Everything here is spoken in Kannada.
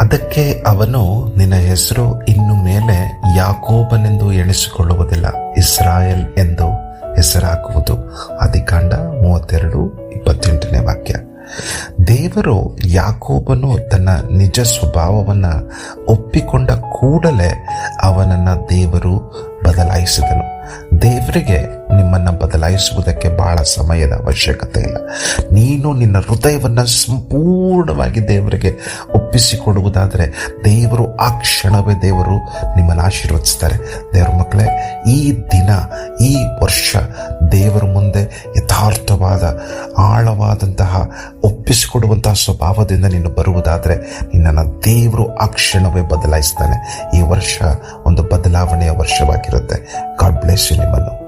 ಅದಕ್ಕೆ ಅವನು, ನಿನ್ನ ಹೆಸರು ಇನ್ನು ಮೇಲೆ ಯಾಕೋಬನೆಂದು ಎಣಿಸಿಕೊಳ್ಳುವುದಿಲ್ಲ, ಇಸ್ರಾಯೇಲ್ ಎಂದು ಹೆಸರಾಗುವುದು. ಅಧಿಕಾಂಡ ಮೂವತ್ತೆರಡು, ಇಪ್ಪತ್ತೆಂಟನೇ ವಾಕ್ಯ. ದೇವರು ಯಾಕೋಬನು ತನ್ನ ನಿಜ ಸ್ವಭಾವವನ್ನು ಒಪ್ಪಿಕೊಂಡ ಕೂಡಲೇ ಅವನನ್ನು ದೇವರು ಬದಲಾಯಿಸಿದನು. ದೇವರಿಗೆ ನಿಮ್ಮನ್ನು ಬದಲಾಯಿಸುವುದಕ್ಕೆ ಬಹಳ ಸಮಯದ ಅವಶ್ಯಕತೆ ಇಲ್ಲ. ನೀನು ನಿನ್ನ ಹೃದಯವನ್ನು ಸಂಪೂರ್ಣವಾಗಿ ದೇವರಿಗೆ ಒಪ್ಪಿಸಿಕೊಡುವುದಾದರೆ ದೇವರು ಆ ಕ್ಷಣವೇ ದೇವರು ನಿಮ್ಮನ್ನು ಆಶೀರ್ವದಿಸ್ತಾರೆ. ದೇವರ ಮಕ್ಕಳೇ, ಈ ದಿನ, ಈ ವರ್ಷ ದೇವರ ಮುಂದೆ ಆಳವಾದಂತಹ ಒಪ್ಪಿಸಿಕೊಡುವಂತಹ ಸ್ವಭಾವದಿಂದ ನೀನು ಬರುವುದಾದರೆ ನಿನ್ನನ್ನು ದೇವರು ಆ ಕ್ಷಣವೇ ಬದಲಾಯಿಸ್ತಾನೆ. ಈ ವರ್ಷ ಒಂದು ಬದಲಾವಣೆಯ ವರ್ಷವಾಗಿರುತ್ತೆ. ಗಾಡ್ ಬ್ಲೆಸ್ ನಿಮ್ಮನ್ನು.